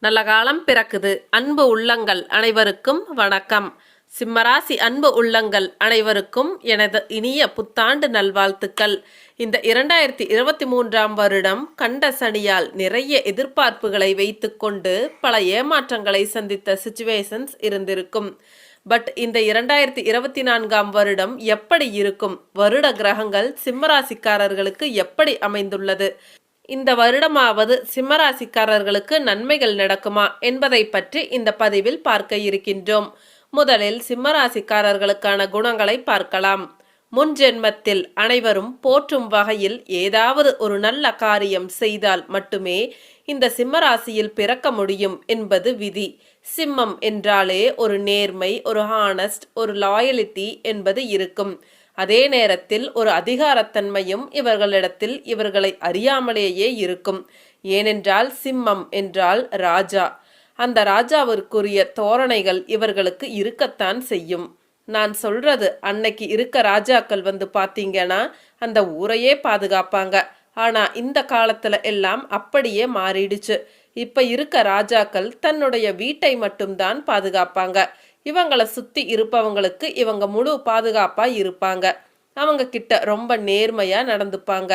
நல்ல காலம் பிறக்குது. அன்பு உள்ளங்கள் அனைவருக்கும் வணக்கம். சிம்மராசி அன்பு உள்ளங்கள் அனைவருக்கும் எனது இனிய புத்தாண்டு நல்வாழ்த்துக்கள். இந்த இரண்டாயிரத்தி இருபத்தி மூன்றாம் வருடம் கண்ட சனியால் நிறைய எதிர்பார்ப்புகளை வைத்துக்கொண்டு பல ஏமாற்றங்களை சந்தித்த சுச்சுவேஷன்ஸ் இருந்திருக்கும். பட் இந்த இரண்டாயிரத்தி இருபத்தி நான்காம் வருடம் எப்படி இருக்கும்? வருட கிரகங்கள் சிம்மராசிக்காரர்களுக்கு எப்படி அமைந்துள்ளது? இந்த வருடமாவது சிம்மராசிக்காரர்களுக்கு நன்மைகள் நடக்குமா என்பதை பற்றி இந்த பதிவில் பார்க்க இருக்கின்றோம். முதலில் சிம்மராசிக்காரர்களுக்கான குணங்களை பார்க்கலாம். முன் ஜென்மத்தில் அனைவரும் போற்றும் வகையில் ஏதாவது ஒரு நல்ல காரியம் செய்தால் மட்டுமே இந்த சிம்மராசியில் பிறக்க முடியும் என்பது விதி. சிம்மம் என்றாலே ஒரு நேர்மை ஒரு ஹானஸ்ட் ஒரு லாயலிட்டி என்பது இருக்கும். அதே நேரத்தில் ஒரு அதிகாரத்தன்மையும் இவர்களிடத்தில் இவர்களை அறியாமலேயே இருக்கும். ஏனென்றால் சிம்மம் என்றால் ராஜா. அந்த ராஜாவிற்குரிய தோரணைகள் இவர்களுக்கு இருக்கத்தான் செய்யும். நான் சொல்றது அன்னைக்கு இருக்க ராஜாக்கள் வந்து பார்த்தீங்கன்னா அந்த ஊரையே பாதுகாப்பாங்க. ஆனா இந்த காலத்துல எல்லாம் அப்படியே மாறிடுச்சு. இப்ப இருக்க ராஜாக்கள் தன்னுடைய வீட்டை மட்டும்தான் பாதுகாப்பாங்க. இவங்களை சுத்தி இருப்பவங்களுக்கு இவங்க முழு பாதுகாப்பா இருப்பாங்க. அவங்க கிட்ட ரொம்ப நேர்மையா நடந்துப்பாங்க.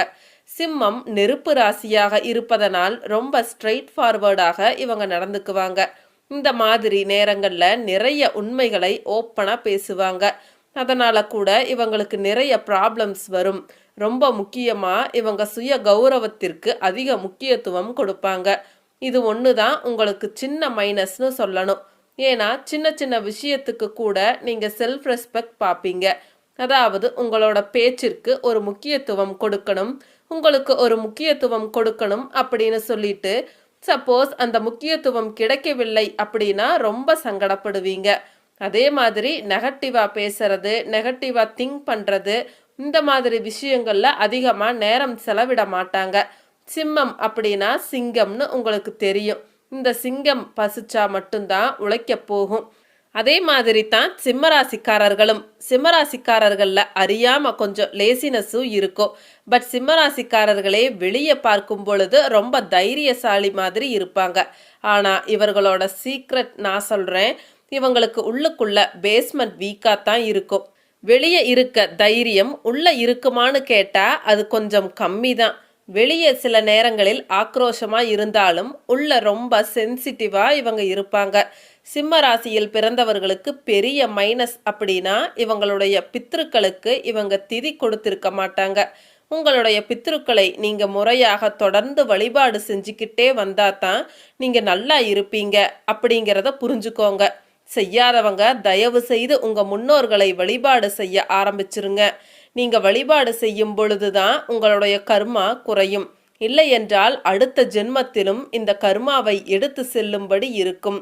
சிம்மம் நெருப்பு ராசியாக இருப்பதனால் ரொம்ப ஸ்ட்ரெயிட் ஃபார்வர்டாக இவங்க நடந்துக்குவாங்க. இந்த மாதிரி நேரங்களில் நிறைய உண்மைகளை ஓப்பனாக பேசுவாங்க. அதனால கூட இவங்களுக்கு நிறைய ப்ராப்ளம்ஸ் வரும். ரொம்ப முக்கியமாக இவங்க சுய கௌரவத்திற்கு அதிக முக்கியத்துவம் கொடுப்பாங்க. இது ஒன்று தான் உங்களுக்கு சின்ன மைனஸ்னு சொல்லணும். ஏன்னா சின்ன சின்ன விஷயத்துக்கு கூட நீங்கள் செல்ஃப் ரெஸ்பெக்ட் பார்ப்பீங்க அதாவது உங்களோட பேச்சிற்கு ஒரு முக்கியத்துவம் கொடுக்கணும். உங்களுக்கு ஒரு முக்கியத்துவம் கொடுக்கணும் அப்படின்னு சொல்லிட்டு சப்போஸ் அந்த முக்கியத்துவம் கிடைக்கவில்லை அப்படின்னா ரொம்ப சங்கடப்படுவீங்க. அதே மாதிரி நெகட்டிவாக பேசுறது நெகட்டிவாக திங்க் பண்ணுறது இந்த மாதிரி விஷயங்கள்ல அதிகமாக நேரம் செலவிட மாட்டாங்க. சிம்மம் அப்படின்னா சிங்கம்னு உங்களுக்கு தெரியும். இந்த சிங்கம் பசிச்சா மட்டும்தான் உழைக்க போகும். அதே மாதிரி தான் சிம்மராசிக்காரர்களும். சிம்மராசிக்காரர்களில் அறியாமல் கொஞ்சம் லேசினஸும் இருக்கும். பட் சிம்மராசிக்காரர்களே வெளியே பார்க்கும் பொழுது ரொம்ப தைரியசாலி மாதிரி இருப்பாங்க. ஆனால் இவர்களோட சீக்ரெட் நான் சொல்கிறேன் இவங்களுக்கு உள்ளுக்குள்ள பேஸ்மெண்ட் வீக்காக தான் இருக்கும். வெளியே இருக்க தைரியம் உள்ளே இருக்குமான்னு கேட்டால் அது கொஞ்சம் கம்மி தான் வெளியே சில நேரங்களில் ஆக்ரோஷமாக இருந்தாலும் உள்ள ரொம்ப சென்சிட்டிவாக இவங்க இருப்பாங்க. சிம்ம ராசியில் பிறந்தவர்களுக்கு பெரிய மைனஸ் அப்படின்னா இவங்களுடைய பித்ருக்களுக்கு இவங்க திதி கொடுத்திருக்க மாட்டாங்க. உங்களுடைய பித்ருக்களை நீங்கள் முறையாக தொடர்ந்து வழிபாடு செஞ்சுக்கிட்டே வந்தால் தான் நீங்கள் நல்லா இருப்பீங்க அப்படிங்கிறத புரிஞ்சுக்கோங்க. செய்யாதவங்க தயவு செய்து உங்கள் முன்னோர்களை வழிபாடு செய்ய ஆரம்பிச்சிருங்க. நீங்க வழிபாடு செய்யும் பொழுதுதான் உங்களுடைய கர்மா குறையும். இல்லை என்றால் அடுத்த ஜென்மத்திலும் இந்த கர்மாவை எடுத்து செல்லும்படி இருக்கும்.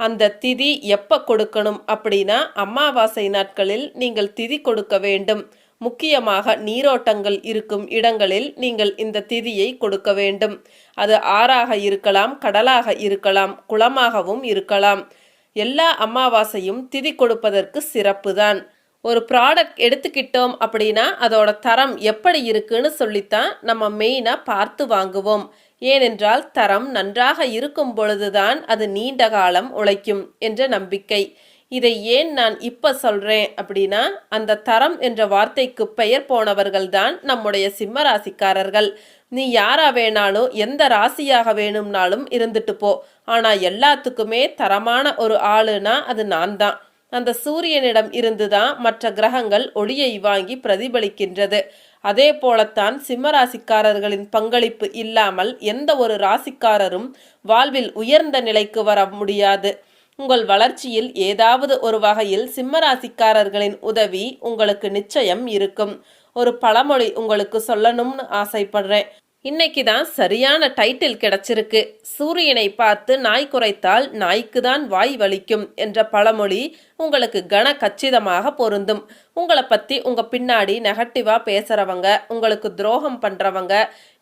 அந்த திதி எப்போ கொடுக்கணும் அப்படின்னா அமாவாசை நாட்களில் நீங்கள் திதி கொடுக்க வேண்டும். முக்கியமாக நீரோட்டங்கள் இருக்கும் இடங்களில் நீங்கள் இந்த திதியை கொடுக்க வேண்டும். அது ஆறாக இருக்கலாம் கடலாக இருக்கலாம் குளமாகவும் இருக்கலாம். எல்லா அமாவாசையும் திதி கொடுப்பதற்கு சிறப்புதான். ஒரு ப்ராடக்ட் எடுத்துக்கிட்டோம் அப்படின்னா அதோட தரம் எப்படி இருக்குன்னு சொல்லித்தான் நம்ம மெயினாக பார்த்து வாங்குவோம். ஏனென்றால் தரம் நன்றாக இருக்கும் பொழுதுதான் அது நீண்ட காலம் உழைக்கும் என்ற நம்பிக்கை. இதை ஏன் நான் இப்போ சொல்கிறேன் அப்படின்னா அந்த தரம் என்ற வார்த்தைக்கு பெயர் போனவர்கள்தான் நம்முடைய சிம்ம ராசிக்காரர்கள் நீ யாரா வேணாலும் எந்த ராசியாக வேணும்னாலும் இருந்துட்டு போ. ஆனால் எல்லாத்துக்குமே தரமான ஒரு ஆளுனா அது நான் தான் அந்த சூரியனிடம் இருந்துதான் மற்ற கிரகங்கள் ஒளியை வாங்கி பிரதிபலிக்கின்றது. அதே போலத்தான் சிம்மராசிக்காரர்களின் பங்களிப்பு இல்லாமல் எந்த ஒரு ராசிக்காரரும் வாழ்வில் உயர்ந்த நிலைக்கு வர முடியாது. உங்கள் வளர்ச்சியில் ஏதாவது ஒரு வகையில் சிம்மராசிக்காரர்களின் உதவி உங்களுக்கு நிச்சயம் இருக்கும். ஒரு பழமொழி உங்களுக்கு சொல்லணும்னு ஆசைப்படுறேன். இன்னைக்கு தான் சரியான டைட்டில் கிடைச்சிருக்கு. சூரியனை பார்த்து நாய் குறைத்தால் நாய்க்கு தான் வாய் வலிக்கும் என்ற பழமொழி உங்களுக்கு கன கச்சிதமாக பொருந்தும். உங்களை பற்றி உங்கள் பின்னாடி நெகட்டிவாக பேசுகிறவங்க உங்களுக்கு துரோகம் பண்ணுறவங்க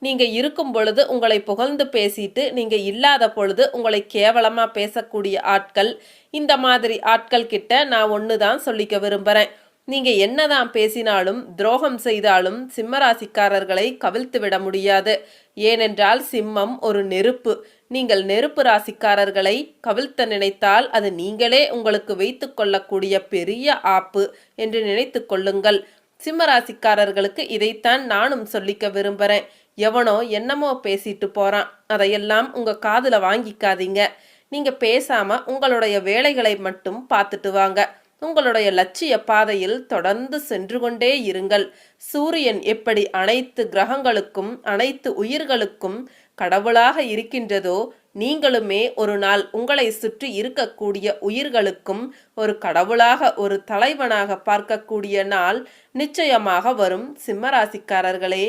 நீங்கள் இருக்கும் பொழுது உங்களை புகழ்ந்து பேசிட்டு நீங்கள் இல்லாத பொழுது உங்களை கேவலமாக பேசக்கூடிய ஆட்கள் இந்த மாதிரி ஆட்கள் கிட்ட நான் ஒன்று தான் சொல்லிக்க விரும்புகிறேன் நீங்க என்னதான் பேசினாலும் துரோகம் செய்தாலும் சிம்மராசிக்காரர்களை கவிழ்த்து விட முடியாது. ஏனென்றால் சிம்மம் ஒரு நெருப்பு. நீங்கள் நெருப்பு ராசிக்காரர்களை கவிழ்த்த நினைத்தால் அது நீங்களே உங்களுக்கு வைத்து கொள்ளக்கூடிய பெரிய ஆப்பு என்று நினைத்து கொள்ளுங்கள். சிம்மராசிக்காரர்களுக்கு இதைத்தான் நானும் சொல்லிக்க விரும்புகிறேன் எவனோ என்னமோ பேசிட்டு போறான். அதையெல்லாம் உங்க காதுல வாங்கிக்காதீங்க. நீங்க பேசாம உங்களுடைய வேலைகளை மட்டும் பார்த்துட்டு வாங்க. உங்களுடைய லட்சிய பாதையில் தொடர்ந்து சென்று கொண்டே இருங்கள். சூரியன் எப்படி அனைத்து கிரகங்களுக்கும் அனைத்து உயிர்களுக்கும் கடவுளாக இருக்கின்றதோ நீங்களுமே ஒரு நாள் உங்களை சுற்றி இருக்கக்கூடிய உயிர்களுக்கும் ஒரு கடவுளாக ஒரு தலைவனாக பார்க்கக்கூடிய நாள் நிச்சயமாக வரும். சிம்மராசிக்காரர்களே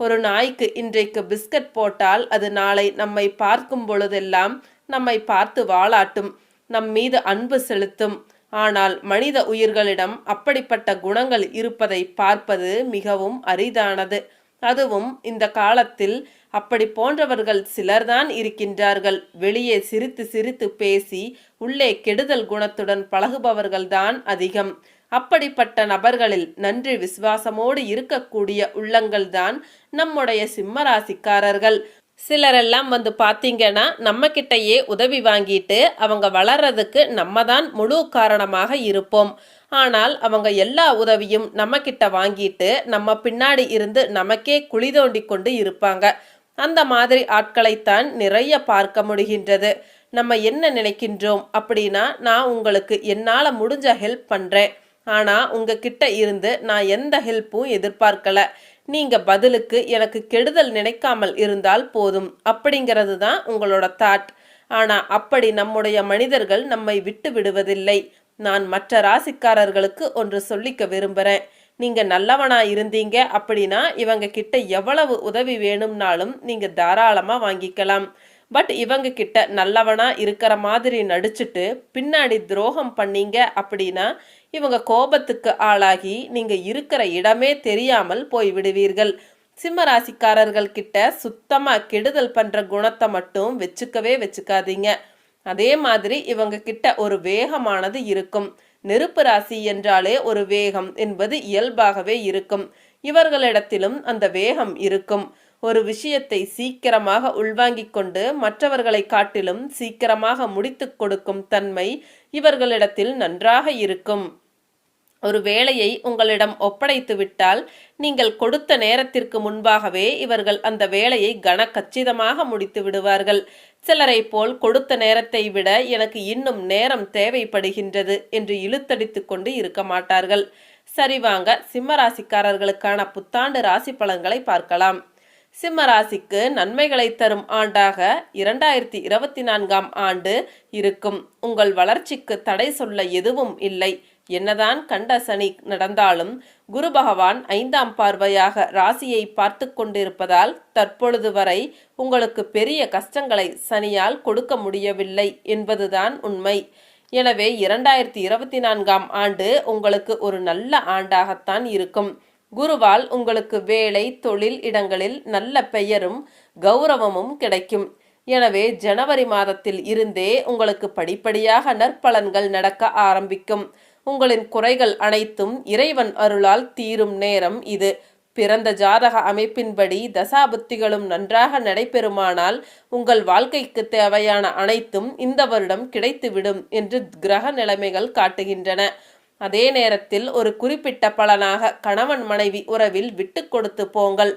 ஒரு நாய்க்கு இன்றைக்கு பிஸ்கட் போட்டால் அது நாளை நம்மை பார்க்கும் பொழுதெல்லாம் நம்மை பார்த்து வாளாட்டும் நம் மீது அன்பு செலுத்தும். ஆனால் மனித உயிர்களிடம் அப்படிப்பட்ட குணங்கள் இருப்பதை பார்ப்பது மிகவும் அரிதானது. அதுவும் இந்த காலத்தில் அப்படி போன்றவர்கள் சிலர்தான் இருக்கின்றார்கள். வெளியே சிரித்து சிரித்து பேசி உள்ளே கெடுதல் குணத்துடன் பழகுபவர்கள்தான் அதிகம். அப்படிப்பட்ட நபர்களில் நன்றி விசுவாசமோடு இருக்கக்கூடிய உள்ளங்கள்தான் நம்முடைய சிம்மராசிக்காரர்கள். சிலரெல்லாம் வந்து பார்த்தீங்கன்னா நம்ம கிட்டயே உதவி வாங்கிட்டு அவங்க வளர்றதுக்கு நம்ம தான் முழு காரணமாக இருப்போம். ஆனால் அவங்க எல்லா உதவியும் நம்ம கிட்ட வாங்கிட்டு நம்ம பின்னாடி இருந்து நமக்கே குழி தோண்டி கொண்டு இருப்பாங்க. அந்த மாதிரி ஆட்களைத்தான் நிறைய பார்க்க முடிகின்றது. நம்ம என்ன நினைக்கின்றோம் அப்படின்னா நான் உங்களுக்கு என்னால் முடிஞ்ச ஹெல்ப் பண்ணுறேன் ஆனால் உங்ககிட்ட இருந்து நான் எந்த ஹெல்ப்பும் எதிர்பார்க்கல. நீங்க பதிலுக்கு எனக்கு கெடுதல் நினைக்காமல் இருந்தால் போதும் அப்படிங்கிறது தான் உங்களோட தாட் ஆனா அப்படி நம்முடைய மனிதர்கள் நம்மை விட்டு விடுவதில்லை. நான் மற்ற ராசிக்காரர்களுக்கு ஒன்று சொல்லிக்க விரும்புகிறேன் நீங்க நல்லவனா இருந்தீங்க அப்படின்னா இவங்க கிட்ட எவ்வளவு உதவி வேணும்னாலும் நீங்க தாராளமா வாங்கிக்கலாம். பட் இவங்க கிட்ட நல்லவனா இருக்கிற மாதிரி நடிச்சுட்டு பின்னாடி துரோகம் பண்ணீங்க அப்படின்னா இவங்க கோபத்துக்கு ஆளாகி நீங்க இருக்கிற இடமே தெரியாமல் போய் விடுவீர்கள் சிம்ம ராசிக்காரர்கள் கிட்ட சுத்தமா கெடுதல் பண்ற குணத்தை மட்டும் வச்சுக்கவே வச்சுக்காதீங்க. அதே மாதிரி இவங்க கிட்ட ஒரு வேகமானது இருக்கும். நெருப்பு ராசி என்றாலே ஒரு வேகம் என்பது இயல்பாகவே இருக்கும். இவர்களிடத்திலும் அந்த வேகம் இருக்கும். ஒரு விஷயத்தை சீக்கிரமாக உள்வாங்கிக் கொண்டு மற்றவர்களை காட்டிலும் சீக்கிரமாக முடித்துக் கொடுக்கும் தன்மை இவர்களிடத்தில் நன்றாக இருக்கும். ஒரு வேலையை உங்களிடம் ஒப்படைத்து விட்டால் நீங்கள் கொடுத்த நேரத்திற்கு முன்பாகவே இவர்கள் அந்த வேலையை கன கச்சிதமாக முடித்து விடுவார்கள். சிலரை போல் கொடுத்த நேரத்தை விட எனக்கு இன்னும் நேரம் தேவைப்படுகின்றது என்று இழுத்தடித்து கொண்டு இருக்க மாட்டார்கள். சரி வாங்க சிம்ம ராசிக்காரர்களுக்கான புத்தாண்டு ராசி பலன்களை பார்க்கலாம். சிம்மராசிக்கு நன்மைகளை தரும் ஆண்டாக இரண்டாயிரத்தி இருபத்தி நான்காம் ஆண்டு இருக்கும். உங்கள் வளர்ச்சிக்கு தடை சொல்ல எதுவும் இல்லை. என்னதான் கண்ட சனி நடந்தாலும் குரு பகவான் ஐந்தாம் பார்வையாக ராசியை பார்த்து கொண்டிருப்பதால் தற்பொழுது வரை உங்களுக்கு பெரிய கஷ்டங்களை சனியால் கொடுக்க முடியவில்லை என்பதுதான் உண்மை. எனவே இரண்டாயிரத்தி இருபத்தி நான்காம் ஆண்டு உங்களுக்கு ஒரு நல்ல ஆண்டாகத்தான் இருக்கும். குருவால் உங்களுக்கு வேலை தொழில் இடங்களில் நல்ல பெயரும் கௌரவமும் கிடைக்கும். எனவே ஜனவரி மாதத்தில் இருந்தே உங்களுக்கு படிப்படியாக நற்பலன்கள் நடக்க ஆரம்பிக்கும். உங்களின் குறைகள் அனைத்தும் இறைவன் அருளால் தீரும் நேரம் இது. பிறந்த ஜாதக அமைப்பின்படி தசாபுத்திகளும் நன்றாக நடைபெறுமானால் உங்கள் வாழ்க்கைக்கு தேவையான அனைத்தும் இந்த வருடம் கிடைத்துவிடும் என்று கிரக நிலைமைகள் காட்டுகின்றன. அதே நேரத்தில் ஒரு குறிப்பிட்ட பலனாக கணவன் மனைவி உறவில் விட்டு கொடுத்து போங்கள்.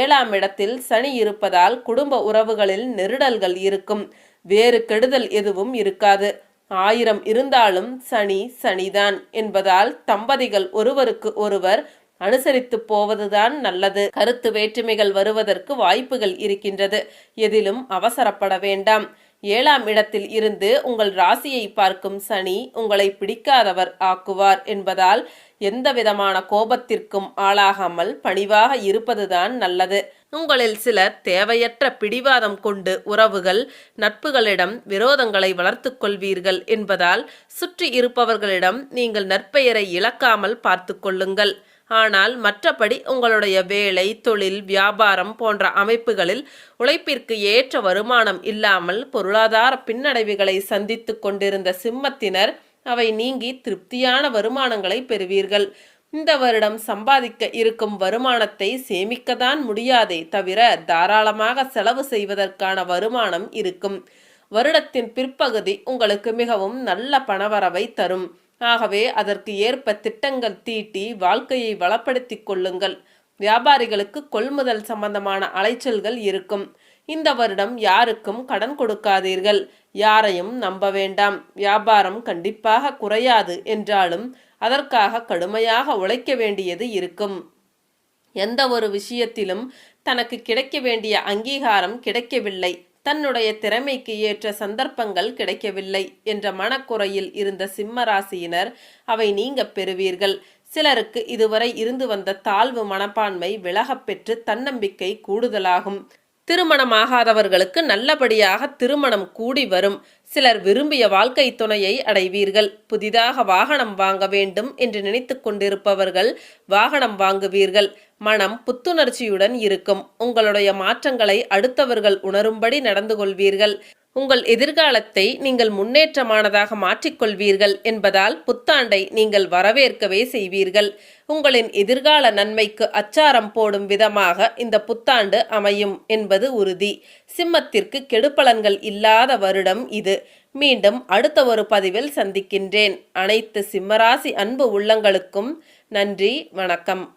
ஏழாம் இடத்தில் சனி இருப்பதால் குடும்ப உறவுகளில் நெருடல்கள் இருக்கும். வேறு கெடுதல் எதுவும் இருக்காது. ஆயிரம் இருந்தாலும் சனி சனிதான் என்பதால் தம்பதிகள் ஒருவருக்கு ஒருவர் அனுசரித்து போவதுதான் நல்லது. கருத்து வேற்றுமைகள் வருவதற்கு வாய்ப்புகள் இருக்கின்றது. எதிலும் அவசரப்பட வேண்டாம். ஏழாம் இடத்தில் இருந்து உங்கள் ராசியை பார்க்கும் சனி உங்களை பிடிக்காதவர் ஆக்குவார் என்பதால் எந்த விதமான கோபத்திற்கும் ஆளாகாமல் பணிவாக இருப்பதுதான் நல்லது. உங்களில் சிலர் தேவையற்ற பிடிவாதம் கொண்டு உறவுகள் நட்புகளிடம் விரோதங்களை வளர்த்து கொள்வீர்கள் என்பதால் சுற்றி இருப்பவர்களிடம் நீங்கள் நற்பெயரை இழக்காமல் பார்த்து கொள்ளுங்கள். ஆனால் மற்றபடி உங்களுடைய வேலை தொழில் வியாபாரம் போன்ற அமைப்புகளில் உழைப்பிற்கு ஏற்ற வருமானம் இல்லாமல் பொருளாதார பின்னடைவுகளை சந்தித்து கொண்டிருந்த சிம்மத்தினர் அவை நீங்கி திருப்தியான வருமானங்களை பெறுவீர்கள். இந்த வருடம் சம்பாதிக்க இருக்கும் வருமானத்தை சேமிக்கத்தான் முடியாதே தவிர தாராளமாக செலவு செய்வதற்கான வருமானம் இருக்கும். வருடத்தின் பிற்பகுதி உங்களுக்கு மிகவும் நல்ல பணவரவை தரும். ஆகவே அதற்கு ஏற்ப திட்டங்கள் தீட்டி வாழ்க்கையை வளப்படுத்திக் கொள்ளுங்கள். வியாபாரிகளுக்கு கொள்முதல் சம்பந்தமான அலைச்சல்கள் இருக்கும். இந்த வருடம் யாருக்கும் கடன் கொடுக்காதீர்கள். யாரையும் நம்ப வேண்டாம். வியாபாரம் கண்டிப்பாக குறையாது என்றாலும் அதற்காக கடுமையாக உழைக்க வேண்டியது இருக்கும். எந்த ஒரு விஷயத்திலும் தனக்கு கிடைக்க வேண்டிய அங்கீகாரம் கிடைக்கவில்லை. தன்னுடைய திறமைக்கு ஏற்ற சந்தர்ப்பங்கள் கிடைக்கவில்லை என்ற மனக்குறையில் இருந்த சிம்ம ராசியினர் அவை நீங்க பெறுவீர்கள். சிலருக்கு இதுவரை இருந்து வந்த தாழ்வு மனப்பான்மை விலகப்பெற்று தன்னம்பிக்கை கூடுதலாகும். திருமணமாகாதவர்களுக்கு நல்லபடியாக திருமணம் கூடி வரும். சிலர் விரும்பிய வாழ்க்கை துணையை அடைவீர்கள். புதிதாக வாகனம் வாங்க வேண்டும் என்று நினைத்து கொண்டிருப்பவர்கள் வாகனம் வாங்குவீர்கள். மனம் புத்துணர்ச்சியுடன் இருக்கும். உங்களுடைய மாற்றங்களை அடுத்தவர்கள் உணரும்படி நடந்து கொள்வீர்கள். உங்கள் எதிர்காலத்தை நீங்கள் முன்னேற்றமானதாக மாற்றிக்கொள்வீர்கள் என்பதால் புத்தாண்டை நீங்கள் வரவேற்கவே செய்வீர்கள். உங்களின் எதிர்கால நன்மைக்கு அச்சாரம் போடும் விதமாக இந்த புத்தாண்டு அமையும் என்பது உறுதி. சிம்மத்திற்கு கெடுபலன்கள் இல்லாத வருடம் இது. மீண்டும் அடுத்த ஒரு பதிவில் சந்திக்கின்றேன். அனைத்து சிம்மராசி அன்பு உள்ளங்களுக்கும் நன்றி வணக்கம்.